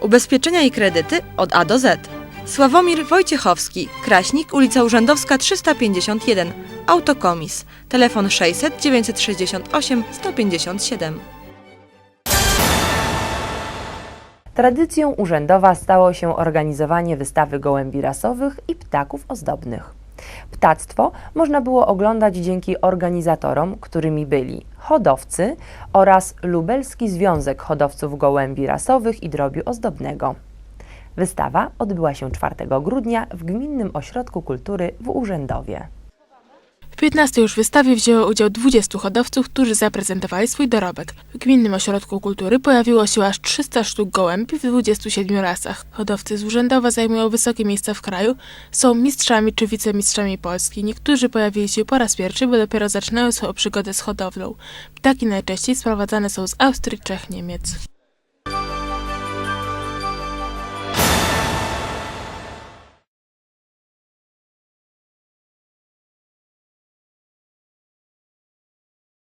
Ubezpieczenia i kredyty od A do Z. Sławomir Wojciechowski, Kraśnik, ulica Urzędowska 351, Autokomis, telefon 600 968 157. Tradycją urzędowa stało się organizowanie wystawy gołębi rasowych i ptaków ozdobnych. Ptactwo można było oglądać dzięki organizatorom, którymi byli hodowcy oraz Lubelski Związek Hodowców Gołębi Rasowych i Drobiu Ozdobnego. Wystawa odbyła się 4 grudnia w Gminnym Ośrodku Kultury w Urzędowie. W 15 już wystawie wzięło udział 20 hodowców, którzy zaprezentowali swój dorobek. W Gminnym Ośrodku Kultury pojawiło się aż 300 sztuk gołębi w 27 rasach. Hodowcy z Urzędowa zajmują wysokie miejsca w kraju, są mistrzami czy wicemistrzami Polski. Niektórzy pojawili się po raz pierwszy, bo dopiero zaczynają swoją przygodę z hodowlą. Ptaki najczęściej sprowadzane są z Austrii, Czech, Niemiec.